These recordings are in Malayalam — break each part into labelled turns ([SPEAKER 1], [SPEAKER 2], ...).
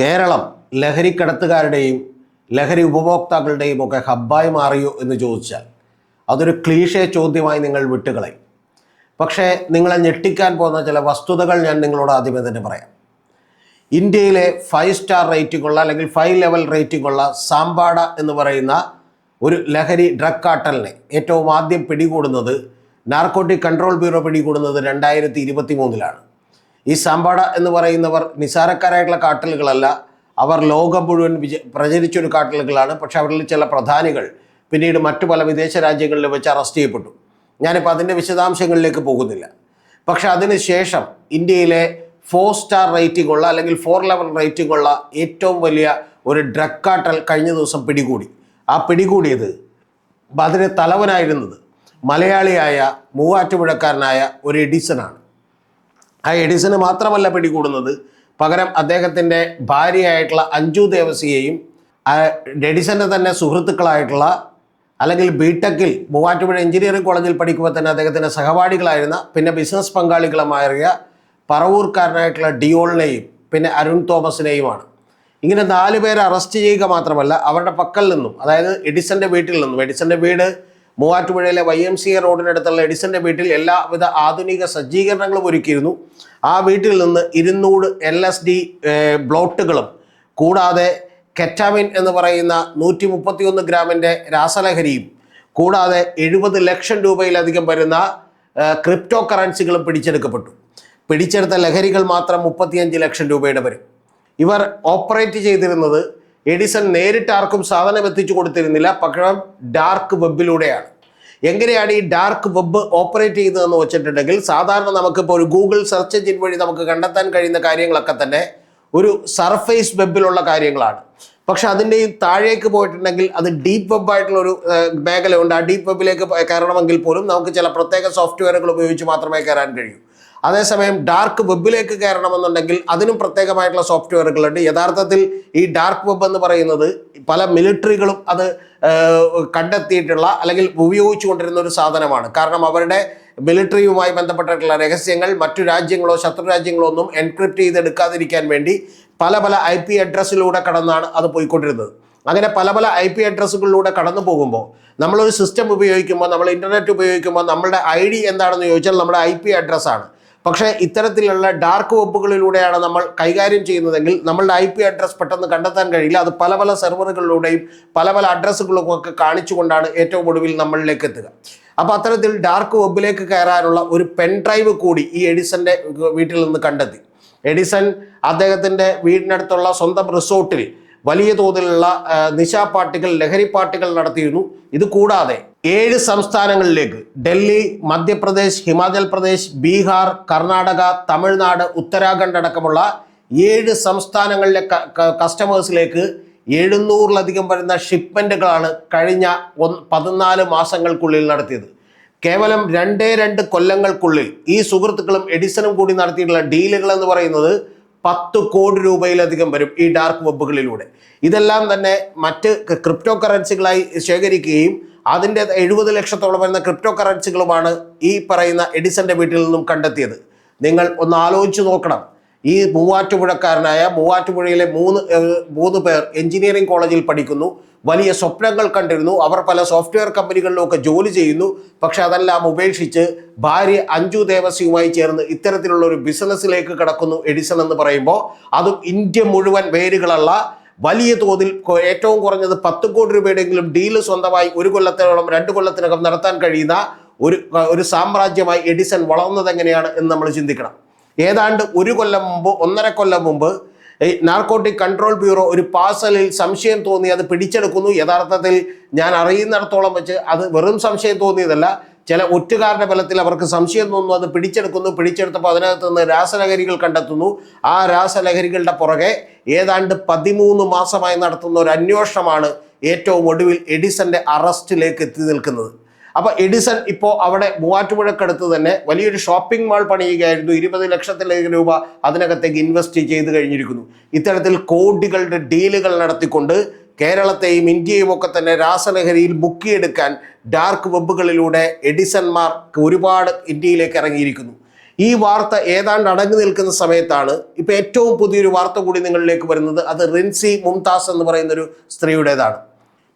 [SPEAKER 1] കേരളം ലഹരിക്കടത്തുകാരുടെയും ലഹരി ഉപഭോക്താക്കളുടെയും ഒക്കെ ഹബ്ബായി മാറിയോ എന്ന് ചോദിച്ചാൽ അതൊരു ക്ലീഷേ ചോദ്യമായി നിങ്ങൾ വിട്ടുകളയും. പക്ഷേ നിങ്ങളെ ഞെട്ടിക്കാൻ പോകുന്ന ചില വസ്തുതകൾ ഞാൻ നിങ്ങളോട് ആദ്യമേ തന്നെ പറയാം. ഇന്ത്യയിലെ ഫൈവ് സ്റ്റാർ റേറ്റിംഗ് ഉള്ള അല്ലെങ്കിൽ ഫൈവ് ലെവൽ റേറ്റിംഗ് ഉള്ള സാമ്പാട എന്ന് പറയുന്ന ഒരു ലഹരി ഡ്രഗ് കാട്ടലിനെ ഏറ്റവും ആദ്യം പിടികൂടുന്നത് നാർക്കോട്ടിക് കൺട്രോൾ ബ്യൂറോ പിടികൂടുന്നത് രണ്ടായിരത്തി ഇരുപത്തി മൂന്നിലാണ് ഈ സാമ്പാട എന്ന് പറയുന്നവർ നിസാരക്കാരായിട്ടുള്ള കാട്ടലുകളല്ല. അവർ ലോകം മുഴുവൻ വിജ പ്രചരിച്ചൊരു കാട്ടലുകളാണ്. പക്ഷേ അവരിൽ ചില പ്രധാനികൾ പിന്നീട് മറ്റു പല വിദേശ രാജ്യങ്ങളിൽ വെച്ച് അറസ്റ്റ് ചെയ്യപ്പെട്ടു. ഞാനിപ്പോൾ അതിന്റെ വിശദാംശങ്ങളിലേക്ക് പോകുന്നില്ല. പക്ഷെ അതിനുശേഷം ഇന്ത്യയിലെ ഫോർ സ്റ്റാർ റേറ്റിംഗ് ഉള്ള അല്ലെങ്കിൽ ഫോർ ലെവൽ റേറ്റിംഗ് ഉള്ള ഏറ്റവും വലിയ ഒരു ഡ്രഗ് കാട്ടൽ കഴിഞ്ഞ ദിവസം പിടികൂടി. ആ പിടികൂടിയത് അതിന് തലവനായിരുന്നത് മലയാളിയായ മൂവാറ്റുപുഴക്കാരനായ ഒരു എഡിസനാണ് ആ എഡിസന് മാത്രമല്ല പിടികൂടുന്നത്. പകരം അദ്ദേഹത്തിന്റെ ഭാര്യയായിട്ടുള്ള അഞ്ജു ദേവസിയെയും എഡിസന്റെ തന്നെ സുഹൃത്തുക്കളായിട്ടുള്ള അല്ലെങ്കിൽ ബിടെക്കിൽ മൂവാറ്റുപുഴ എഞ്ചിനീയറിംഗ് കോളേജിൽ പഠിക്കുമ്പോൾ തന്നെ അദ്ദേഹത്തിന്റെ സഹപാഠികളായിരുന്ന പിന്നെ ബിസിനസ് പങ്കാളികളുമായ പറവൂർക്കാരനായിട്ടുള്ള ഡിയോളിനെയും പിന്നെ അരുൺ തോമസിനെയുമാണ്. ഇങ്ങനെ നാല് പേരെ അറസ്റ്റ് ചെയ്യുക മാത്രമല്ല അവരുടെ പക്കൽ നിന്നും അതായത് എഡിസന്റെ വീട്ടിൽ നിന്നും എഡിസന്റെ വീട് മൂവാറ്റുപുഴയിലെ വൈ എം സി എ റോഡിനടുത്തുള്ള എഡിസന്റെ വീട്ടിൽ എല്ലാവിധ ആധുനിക സജ്ജീകരണങ്ങളും ഒരുക്കിയിരുന്നു. ആ വീട്ടിൽ നിന്ന് ഇരുന്നൂറ് എൽ എസ് ഡി ബ്ലോട്ടുകളും കൂടാതെ കെറ്റാമിൻ എന്ന് പറയുന്ന നൂറ്റി മുപ്പത്തിയൊന്ന് ഗ്രാമിന്റെ രാസലഹരിയും കൂടാതെ എഴുപത് ലക്ഷം രൂപയിലധികം വരുന്ന ക്രിപ്റ്റോ കറൻസികളും പിടിച്ചെടുക്കപ്പെട്ടു. പിടിച്ചെടുത്ത ലഹരികൾ മാത്രം മുപ്പത്തിയഞ്ച് ലക്ഷം രൂപയുടെ വരും. ഇവർ ഓപ്പറേറ്റ് ചെയ്തിരുന്നത് എഡിസൺ നേരിട്ട് ആർക്കും സാധനം എത്തിച്ചു കൊടുത്തിരുന്നില്ല. പകരം ഡാർക്ക് വെബിലൂടെയാണ്. എങ്ങനെയാണ് ഈ ഡാർക്ക് വെബ് ഓപ്പറേറ്റ് ചെയ്യുന്നതെന്ന് വെച്ചിട്ടുണ്ടെങ്കിൽ സാധാരണ നമുക്കിപ്പോൾ ഒരു ഗൂഗിൾ സെർച്ച് എഞ്ചിൻ വഴി നമുക്ക് കണ്ടെത്താൻ കഴിയുന്ന കാര്യങ്ങളൊക്കെ തന്നെ ഒരു സർഫേസ് വെബിലുള്ള കാര്യങ്ങളാണ്. പക്ഷെ അതിന്റെയും താഴേക്ക് പോയിട്ടുണ്ടെങ്കിൽ അത് ഡീപ്പ് വെബായിട്ടുള്ള ഒരു മേഖലയുണ്ട്. ആ ഡീപ്പ് വെബിലേക്ക് കയറണമെങ്കിൽ പോലും നമുക്ക് ചില പ്രത്യേക സോഫ്റ്റ്വെയറുകൾ ഉപയോഗിച്ച് മാത്രമേ കയറാൻ കഴിയൂ. അതേസമയം ഡാർക്ക് വെബിലേക്ക് കയറണമെന്നുണ്ടെങ്കിൽ അതിനും പ്രത്യേകമായിട്ടുള്ള സോഫ്റ്റ്വെയറുകളുണ്ട് യഥാർത്ഥത്തിൽ ഈ ഡാർക്ക് വെബ് എന്ന് പറയുന്നത് പല മിലിറ്ററികളും അത് കണ്ടെത്തിയിട്ടുള്ള അല്ലെങ്കിൽ ഉപയോഗിച്ചുകൊണ്ടിരുന്ന ഒരു സാധനമാണ്. കാരണം അവരുടെ മിലിറ്ററിയുമായി ബന്ധപ്പെട്ടിട്ടുള്ള രഹസ്യങ്ങൾ മറ്റു രാജ്യങ്ങളോ ശത്രു രാജ്യങ്ങളോ ഒന്നും എൻക്രിപ്റ്റ് ചെയ്തെടുക്കാതിരിക്കാൻ വേണ്ടി പല പല ഐ പി അഡ്രസ്സിലൂടെ കടന്നാണ് അത് പോയിക്കൊണ്ടിരുന്നത്. അങ്ങനെ പല പല ഐ പി അഡ്രസ്സുകളിലൂടെ കടന്നു പോകുമ്പോൾ നമ്മളൊരു സിസ്റ്റം ഉപയോഗിക്കുമ്പോൾ നമ്മൾ ഇന്റർനെറ്റ് ഉപയോഗിക്കുമ്പോൾ നമ്മളുടെ ഐ ഡി എന്താണെന്ന് ചോദിച്ചാൽ നമ്മുടെ ഐ പി അഡ്രസ്സാണ് പക്ഷേ ഇത്തരത്തിലുള്ള ഡാർക്ക് വെബുകളിലൂടെയാണ് നമ്മൾ കൈകാര്യം ചെയ്യുന്നതെങ്കിൽ നമ്മളുടെ ഐ പി അഡ്രസ് പെട്ടെന്ന് കണ്ടെത്താൻ കഴിയില്ല. അത് പല പല സെർവറുകളിലൂടെയും പല പല അഡ്രസ്സുകളും ഒക്കെ കാണിച്ചുകൊണ്ടാണ് ഏറ്റവും ഒടുവിൽ നമ്മളിലേക്ക് എത്തുക. അപ്പോൾ അത്തരത്തിൽ ഡാർക്ക് വെബിലേക്ക് കയറാനുള്ള ഒരു പെൻ ഡ്രൈവ് കൂടി ഈ എഡിസന്റെ വീട്ടിൽ നിന്ന് കണ്ടെത്തി. എഡിസൺ അദ്ദേഹത്തിന്റെ വീടിനടുത്തുള്ള സ്വന്തം റിസോർട്ടിൽ വലിയ തോതിലുള്ള നിശാപാർട്ടികൾ ലഹരി പാർട്ടികൾ നടത്തിയിരുന്നു. ഇത് കൂടാതെ ഏഴ് സംസ്ഥാനങ്ങളിലേക്ക് ഡൽഹി മധ്യപ്രദേശ് ഹിമാചൽ പ്രദേശ് ബീഹാർ കർണാടക തമിഴ്നാട് ഉത്തരാഖണ്ഡ് അടക്കമുള്ള ഏഴ് സംസ്ഥാനങ്ങളിലെ കസ്റ്റമേഴ്സിലേക്ക് എഴുന്നൂറിലധികം വരുന്ന ഷിപ്മെന്റുകളാണ് കഴിഞ്ഞ ഒന്ന് പതിനാല് മാസങ്ങൾക്കുള്ളിൽ നടത്തിയത്. കേവലം രണ്ടേ രണ്ട് കൊല്ലങ്ങൾക്കുള്ളിൽ ഈ സുഹൃത്തുക്കളും എഡിസനും കൂടി നടത്തിയിട്ടുള്ള ഡീലുകൾ എന്ന് പറയുന്നത് പത്ത് കോടി രൂപയിലധികം വരും ഈ ഡാർക്ക് വെബുകളിലൂടെ ഇതെല്ലാം തന്നെ മറ്റ് ക്രിപ്റ്റോ കറൻസികളായി ശേഖരിക്കുകയും അതിന്റെ എഴുപത് ലക്ഷത്തോളം വരുന്ന ക്രിപ്റ്റോ കറൻസികളുമാണ് ഈ പറയുന്ന എഡിസന്റെ വീട്ടിൽ നിന്നും കണ്ടെത്തിയത്. നിങ്ങൾ ഒന്ന് ആലോചിച്ച് നോക്കണം. ഈ മൂവാറ്റുപുഴക്കാരനായ മൂവാറ്റുപുഴയിലെ മൂന്ന് മൂന്ന് പേർ എഞ്ചിനീയറിംഗ് കോളേജിൽ പഠിക്കുന്നു. വലിയ സ്വപ്നങ്ങൾ കണ്ടിരുന്നു. അവർ പല സോഫ്റ്റ്വെയർ കമ്പനികളിലൊക്കെ ജോലി ചെയ്യുന്നു. പക്ഷെ അതെല്ലാം ഉപേക്ഷിച്ച് ഭാര്യ അഞ്ജു ദേവസിയുമായി ചേർന്ന് ഇത്തരത്തിലുള്ള ഒരു ബിസിനസ്സിലേക്ക് കടക്കുന്നു എഡിസൺ എന്ന് പറയുമ്പോൾ. അതും ഇന്ത്യ മുഴുവൻ വേരുകളുള്ള വലിയ തോതിൽ ഏറ്റവും കുറഞ്ഞത് പത്ത് കോടി രൂപയുടെയെങ്കിലും ഡീൽ സ്വന്തമായി ഒരു കൊല്ലത്തോളം രണ്ട് കൊല്ലത്തിനകം നടത്താൻ കഴിയുന്ന ഒരു ഒരു സാമ്രാജ്യമായി എഡിസൺ വളർന്നത് എങ്ങനെയാണ് എന്ന് നമ്മൾ ചിന്തിക്കണം. ഏതാണ്ട് ഒരു കൊല്ലം മുമ്പ് ഒന്നര കൊല്ലം മുമ്പ് നാർക്കോട്ടിക് കൺട്രോൾ ബ്യൂറോ ഒരു പാഴ്സലിൽ സംശയം തോന്നി അത് പിടിച്ചെടുക്കുന്നു. യഥാർത്ഥത്തിൽ ഞാൻ അറിയുന്നിടത്തോളം വെച്ച് അത് വെറും സംശയം തോന്നിയതല്ല. ചില ഒറ്റുകാരുടെ ബലത്തിൽ അവർക്ക് സംശയം തോന്നുന്നു അത് പിടിച്ചെടുക്കുന്നു. പിടിച്ചെടുത്തപ്പോൾ അതിനകത്ത് നിന്ന് രാസലഹരികൾ കണ്ടെത്തുന്നു. ആ രാസലഹരികളുടെ പുറകെ ഏതാണ്ട് പതിമൂന്ന് മാസമായി നടത്തുന്ന ഒരു അന്വേഷണമാണ് ഏറ്റവും ഒടുവിൽ എഡിസന്റെ അറസ്റ്റിലേക്ക് എത്തി നിൽക്കുന്നത്. അപ്പോൾ എഡിസൺ ഇപ്പോൾ അവിടെ മൂവാറ്റുപുഴക്കടുത്ത് തന്നെ വലിയൊരു ഷോപ്പിംഗ് മാൾ പണിയുകയായിരുന്നു. ഇരുപത് ലക്ഷത്തിലധികം രൂപ അതിനകത്തേക്ക് ഇൻവെസ്റ്റ് ചെയ്ത് കഴിഞ്ഞിരിക്കുന്നു. ഇത്തരത്തിൽ കോടികളുടെ ഡീലുകൾ നടത്തിക്കൊണ്ട് കേരളത്തെയും ഇന്ത്യയും ഒക്കെ തന്നെ രാസലഹരിയിൽ മുക്കിയെടുക്കാൻ ഡാർക്ക് വെബുകളിലൂടെ എഡിസൺമാർക്ക് ഒരുപാട് ഇന്ത്യയിലേക്ക് ഇറങ്ങിയിരിക്കുന്നു. ഈ വാർത്ത ഏതാണ്ട് അടങ്ങി നിൽക്കുന്ന സമയത്താണ് ഇപ്പൊ ഏറ്റവും പുതിയൊരു വാർത്ത കൂടി നിങ്ങളിലേക്ക് വരുന്നത്. അത് റിൻസി മുംതാസ് എന്ന് പറയുന്നൊരു സ്ത്രീയുടേതാണ്.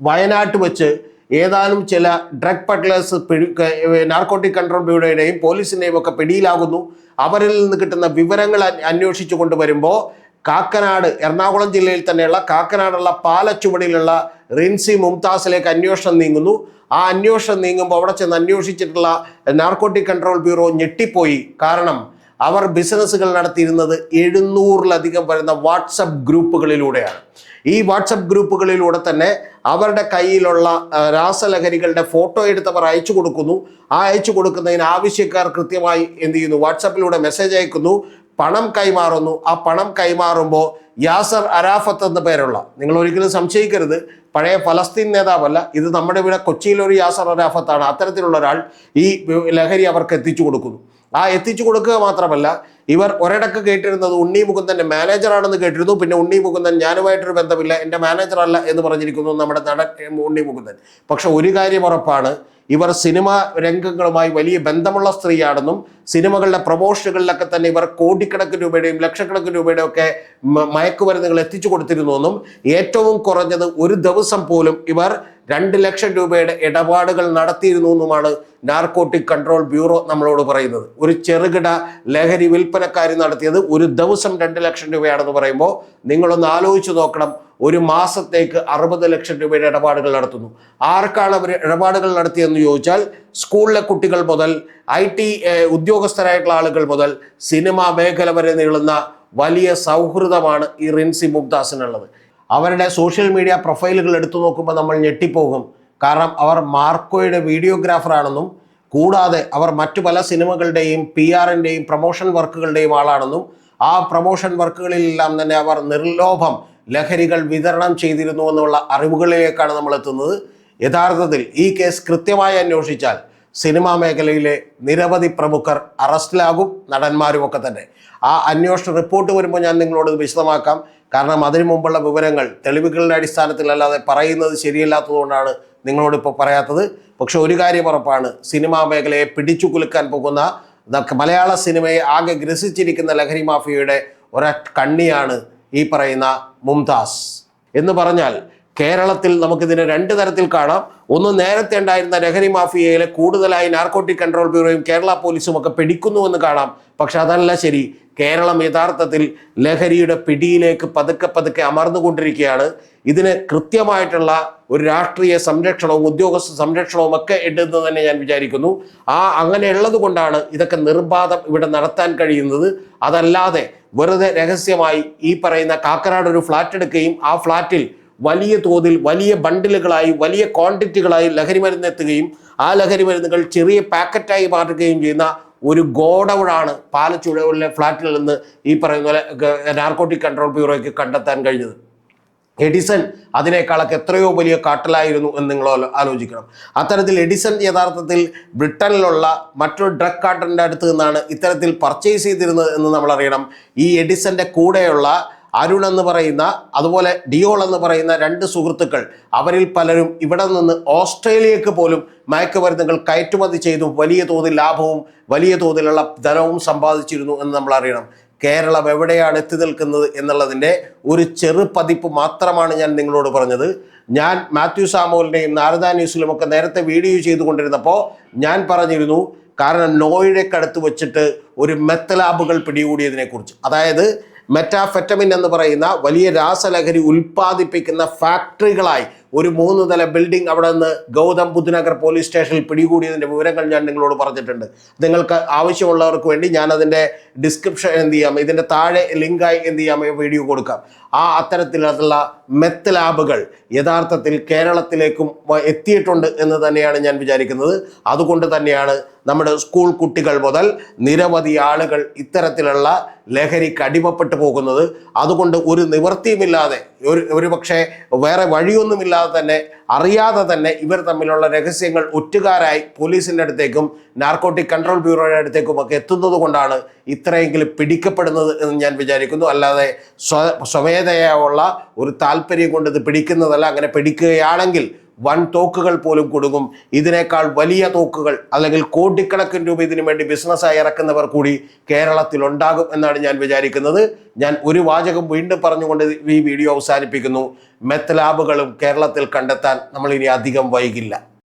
[SPEAKER 1] വയനാട്ട് വെച്ച് ഏതാനും ചില ഡ്രഗ് പട്ലേഴ്സ് നാർക്കോട്ടിക് കൺട്രോൾ ബ്യൂറോയുടെയും പോലീസിന്റെയും ഒക്കെ പിടിയിലാകുന്നു. അവരിൽ നിന്ന് കിട്ടുന്ന വിവരങ്ങൾ അന്വേഷിച്ചു കൊണ്ടുവരുമ്പോൾ കാക്കനാട് എറണാകുളം ജില്ലയിൽ തന്നെയുള്ള കാക്കനാടുള്ള പാലച്ചുവടിയിലുള്ള റിൻസി മുംതാസിലേക്ക് അന്വേഷണം നീങ്ങുന്നു. ആ അന്വേഷണം നീങ്ങുമ്പോൾ അവിടെ ചെന്ന് അന്വേഷിച്ചിട്ടുള്ള നാർക്കോട്ടിക് കൺട്രോൾ ബ്യൂറോ ഞെട്ടിപ്പോയി. കാരണം അവർ ബിസിനസ്സുകൾ നടത്തിയിരുന്നത് എഴുന്നൂറിലധികം വരുന്ന വാട്സപ്പ് ഗ്രൂപ്പുകളിലൂടെയാണ്. ഈ വാട്സപ്പ് ഗ്രൂപ്പുകളിലൂടെ തന്നെ അവരുടെ കയ്യിലുള്ള രാസലഹരികളുടെ ഫോട്ടോ എടുത്തവർ അയച്ചു കൊടുക്കുന്നു. ആ അയച്ചു കൊടുക്കുന്നതിന് ആവശ്യക്കാർ കൃത്യമായി എന്ത് ചെയ്യുന്നു? വാട്സപ്പിലൂടെ മെസ്സേജ് അയക്കുന്നു. പണം കൈമാറുന്നു. ആ പണം കൈമാറുമ്പോൾ യാസർ അരാഫത്ത് എന്ന പേരുള്ള നിങ്ങൾ ഒരിക്കലും സംശയിക്കരുത് പഴയ ഫലസ്തീൻ നേതാവല്ല ഇത് നമ്മുടെ ഇവിടെ കൊച്ചിയിലൊരു യാസർ അരാഫത്താണ്. അത്തരത്തിലുള്ള ഒരാൾ ഈ ലഹരി അവർക്ക് എത്തിച്ചു കൊടുക്കുന്നു. ആ എത്തിച്ചു കൊടുക്കുക മാത്രമല്ല ഇവർ ഒരിടക്ക് കേട്ടിരുന്നത് ഉണ്ണി മുകുന്ദന്റെ മാനേജറാണെന്ന് കേട്ടിരുന്നു. പിന്നെ ഉണ്ണി മുകുന്ദൻ ഞാനുമായിട്ടൊരു ബന്ധമില്ല എന്റെ മാനേജറല്ല എന്ന് പറഞ്ഞിരിക്കുന്നു നമ്മുടെ നടൻ ഉണ്ണി മുകുന്ദൻ. പക്ഷെ ഒരു കാര്യം ഉറപ്പാണ് ഇവർ സിനിമ രംഗങ്ങളുമായി വലിയ ബന്ധമുള്ള സ്ത്രീയാണെന്നും സിനിമകളുടെ പ്രൊമോഷനുകളിലൊക്കെ തന്നെ ഇവർ കോടിക്കണക്കിന് രൂപയുടെയും ലക്ഷക്കണക്കിന് രൂപയുടെയും ഒക്കെ മയക്കുമരുന്നുകൾ എത്തിച്ചു കൊടുത്തിരുന്നുവെന്നും ഏറ്റവും കുറഞ്ഞത് ഒരു ദിവസം പോലും ഇവർ രണ്ട് ലക്ഷം രൂപയുടെ ഇടപാടുകൾ നടത്തിയിരുന്നു എന്നുമാണ് നാർക്കോട്ടിക് കൺട്രോൾ ബ്യൂറോ നമ്മളോട് പറയുന്നത്. ഒരു ചെറുകിട ലഹരി വിൽപ്പനക്കാരി നടത്തിയത് ഒരു ദിവസം രണ്ട് ലക്ഷം രൂപയാണെന്ന് പറയുമ്പോൾ നിങ്ങളൊന്ന് ആലോചിച്ച് നോക്കണം. ഒരു മാസത്തേക്ക് അറുപത് ലക്ഷം രൂപയുടെ ഇടപാടുകൾ നടത്തുന്നു. ആർക്കാണ് അവർ ഇടപാടുകൾ നടത്തിയതെന്ന് ചോദിച്ചാൽ സ്കൂളിലെ കുട്ടികൾ മുതൽ ഐ ടി ഉദ്യോഗസ്ഥരായിട്ടുള്ള ആളുകൾ മുതൽ സിനിമാ മേഖല വരെ നീളുന്ന വലിയ സൗഹൃദമാണ് ഈ റിൻസി മുംതാസിനുള്ളത്. അവരുടെ സോഷ്യൽ മീഡിയ പ്രൊഫൈലുകൾ എടുത്തു നോക്കുമ്പോൾ നമ്മൾ ഞെട്ടിപ്പോകും. കാരണം അവർ മാർക്കോയുടെ വീഡിയോഗ്രാഫറാണെന്നും കൂടാതെ അവർ മറ്റു പല സിനിമകളുടെയും പി ആറിന്റെയും പ്രൊമോഷൻ വർക്കുകളുടെയും ആളാണെന്നും ആ പ്രൊമോഷൻ വർക്കുകളിലെല്ലാം തന്നെ അവർ നിർലോഭം ലഹരികൾ വിതരണം ചെയ്തിരുന്നു എന്നുള്ള അറിവുകളിലേക്കാണ് നമ്മൾ എത്തുന്നത്. യഥാർത്ഥത്തിൽ ഈ കേസ് കൃത്യമായി അന്വേഷിച്ചാൽ സിനിമാ മേഖലയിലെ നിരവധി പ്രമുഖർ അറസ്റ്റിലാകും നടന്മാരും ഒക്കെ തന്നെ. ആ അന്വേഷണ റിപ്പോർട്ട് വരുമ്പോൾ ഞാൻ നിങ്ങളോട് വിശദമാക്കാം. കാരണം അതിനു മുമ്പുള്ള വിവരങ്ങൾ തെളിവുകളുടെ അടിസ്ഥാനത്തിലല്ലാതെ പറയുന്നത് ശരിയല്ലാത്തതുകൊണ്ടാണ് നിങ്ങളോട് ഇപ്പോൾ പറയാത്തത്. പക്ഷെ ഒരു കാര്യം ഉറപ്പാണ് സിനിമാ മേഖലയെ പിടിച്ചു കുലുക്കാൻ പോകുന്ന മലയാള സിനിമയെ ആകെ ഗ്രസിച്ചിരിക്കുന്ന ലഹരി മാഫിയയുടെ ഒരൊറ്റ കണ്ണിയാണ് ഈ പറയുന്ന മുംതാസ്. എന്ന് പറഞ്ഞാൽ കേരളത്തിൽ നമുക്കിതിനെ രണ്ട് തരത്തിൽ കാണാം. ഒന്ന് നേരത്തെ ഉണ്ടായിരുന്ന ലഹരി മാഫിയയിലെ കൂടുതലായി നാർക്കോട്ടിക് കൺട്രോൾ ബ്യൂറോയും കേരള പോലീസും ഒക്കെ പിടിക്കുന്നുവെന്ന് കാണാം. പക്ഷെ അതല്ല ശരി കേരളം യഥാർത്ഥത്തിൽ ലഹരിയുടെ പിടിയിലേക്ക് പതുക്കെ പതുക്കെ അമർന്നുകൊണ്ടിരിക്കുകയാണ്. ഇതിന് കൃത്യമായിട്ടുള്ള ഒരു രാഷ്ട്രീയ സംരക്ഷണവും ഉദ്യോഗസ്ഥ സംരക്ഷണവും ഒക്കെ ഉണ്ടെന്ന് തന്നെ ഞാൻ വിചാരിക്കുന്നു. ആ അങ്ങനെയുള്ളത് കൊണ്ടാണ് ഇതൊക്കെ നിർബാധം ഇവിടെ നടത്താൻ കഴിയുന്നത്. അതല്ലാതെ വെറുതെ രഹസ്യമായി ഈ പറയുന്ന കാക്കനാട് ഒരു ഫ്ലാറ്റ് എടുക്കുകയും ആ ഫ്ലാറ്റിൽ വലിയ തോതിൽ വലിയ ബണ്ടിലുകളായി വലിയ ക്വാണ്ടിറ്റികളായി ലഹരി മരുന്ന് എത്തുകയും ആ ലഹരി മരുന്നുകൾ ചെറിയ പാക്കറ്റായി മാറ്റുകയും ചെയ്യുന്ന ഒരു ഗോഡൗണാണ് പാലച്ചുഴകളിലെ ഫ്ളാറ്റിൽ നിന്ന് ഈ പറയുന്ന പോലെ നാർക്കോട്ടിക് കൺട്രോൾ ബ്യൂറോയ്ക്ക് കണ്ടെത്താൻ കഴിഞ്ഞത്. എഡിസൺ അതിനേക്കാളൊക്കെ എത്രയോ വലിയ കാട്ടലായിരുന്നു എന്ന് നിങ്ങൾ ആലോ- ആലോചിക്കണം. അത്തരത്തിൽ എഡിസൺ യഥാർത്ഥത്തിൽ ബ്രിട്ടനിലുള്ള മറ്റൊരു ഡ്രഗ് കാട്ടലിന്റെ അടുത്ത് നിന്നാണ് ഇത്തരത്തിൽ പർച്ചേസ് ചെയ്തിരുന്നത് എന്ന് നമ്മൾ അറിയണം ഈ എഡിസന്റെ കൂടെയുള്ള അരുൺ എന്ന് പറയുന്ന അതുപോലെ ഡിയോൾ എന്ന് പറയുന്ന രണ്ട് സുഹൃത്തുക്കൾ അവരിൽ പലരും ഇവിടെ നിന്ന് ഓസ്ട്രേലിയക്ക് പോലും മയക്കുമരുന്നുകൾ കയറ്റുമതി ചെയ്തു. വലിയ തോതിൽ ലാഭവും വലിയ തോതിലുള്ള ധനവും സമ്പാദിച്ചിരുന്നു എന്ന് നമ്മൾ അറിയണം. കേരളം എവിടെയാണ് എത്തി നിൽക്കുന്നത് എന്നുള്ളതിന്റെ ഒരു ചെറു പതിപ്പ് മാത്രമാണ് ഞാൻ നിങ്ങളോട് പറഞ്ഞത്. ഞാൻ മാത്യു സാമോലിനെയും നാരദ ന്യൂസിലും ഒക്കെ നേരത്തെ വീഡിയോ ചെയ്തുകൊണ്ടിരുന്നപ്പോൾ ഞാൻ പറഞ്ഞിരുന്നു കാരണം നോയിഡയ്ക്കടുത്ത് വെച്ചിട്ട് ഒരു മെത്തലാബുകൾ പിടികൂടിയതിനെക്കുറിച്ച്. അതായത് മെറ്റാഫെറ്റമിൻ എന്ന് പറയുന്ന വലിയ രാസലഹരി ഉൽപ്പാദിപ്പിക്കുന്ന ഫാക്ടറികളായി ഒരു മൂന്ന് നില ബിൽഡിംഗ് അവിടെ നിന്ന് ഗൗതം ബുദ്ധനഗർ പോലീസ് സ്റ്റേഷനിൽ പിടികൂടിയതിന്റെ വിവരങ്ങൾ ഞാൻ നിങ്ങളോട് പറഞ്ഞിട്ടുണ്ട്. നിങ്ങൾക്ക് ആവശ്യമുള്ളവർക്ക് വേണ്ടി ഞാൻ അതിന്റെ ഡിസ്ക്രിപ്ഷൻ എന്ത് ചെയ്യാം ഇതിന്റെ താഴെ ലിങ്കായി എന്ത് ചെയ്യാം വീഡിയോ കൊടുക്കാം. ആ അത്തരത്തിലുള്ള മെത്ത് ലാബുകൾ യഥാർത്ഥത്തിൽ കേരളത്തിലേക്കും എത്തിയിട്ടുണ്ട് എന്ന് തന്നെയാണ് ഞാൻ വിചാരിക്കുന്നത്. അതുകൊണ്ട് തന്നെയാണ് നമ്മുടെ സ്കൂൾ കുട്ടികൾ മുതൽ നിരവധി ആളുകൾ ഇത്തരത്തിലുള്ള ലഹരിക്ക് അടിമപ്പെട്ടു പോകുന്നത്. അതുകൊണ്ട് ഒരു നിവൃത്തിയുമില്ലാതെ ഒരു ഒരു പക്ഷേ വേറെ വഴിയൊന്നുമില്ലാതെ തന്നെ അറിയാതെ തന്നെ ഇവർ തമ്മിലുള്ള രഹസ്യങ്ങൾ ഒറ്റുകാരായി പോലീസിന്റെ അടുത്തേക്കും നാർക്കോട്ടിക് കൺട്രോൾ ബ്യൂറോയുടെ അടുത്തേക്കും ഒക്കെ എത്തുന്നത് കൊണ്ടാണ് ഇത്രയെങ്കിലും പിടിക്കപ്പെടുന്നത് എന്ന് ഞാൻ വിചാരിക്കുന്നു. അല്ലാതെ സ്വ സ്വമേധയുള്ള ഒരു താല്പര്യം കൊണ്ട് ഇത് പിടിക്കുന്നതല്ല. അങ്ങനെ പിടിക്കുകയാണെങ്കിൽ വൻ തോക്കുകൾ പോലും കൊടുക്കും. ഇതിനേക്കാൾ വലിയ തോക്കുകൾ അല്ലെങ്കിൽ കോടിക്കണക്കിന് രൂപ ഇതിനു വേണ്ടി ബിസിനസ്സായി ഇറക്കുന്നവർ കൂടി കേരളത്തിൽ ഉണ്ടാകും എന്നാണ് ഞാൻ വിചാരിക്കുന്നത്. ഞാൻ ഒരു വാചകം വീണ്ടും പറഞ്ഞുകൊണ്ട് ഈ വീഡിയോ അവസാനിപ്പിക്കുന്നു. മെത്ത് ലാബുകളും കേരളത്തിൽ കണ്ടെത്താൻ നമ്മൾ ഇനി അധികം വൈകില്ല.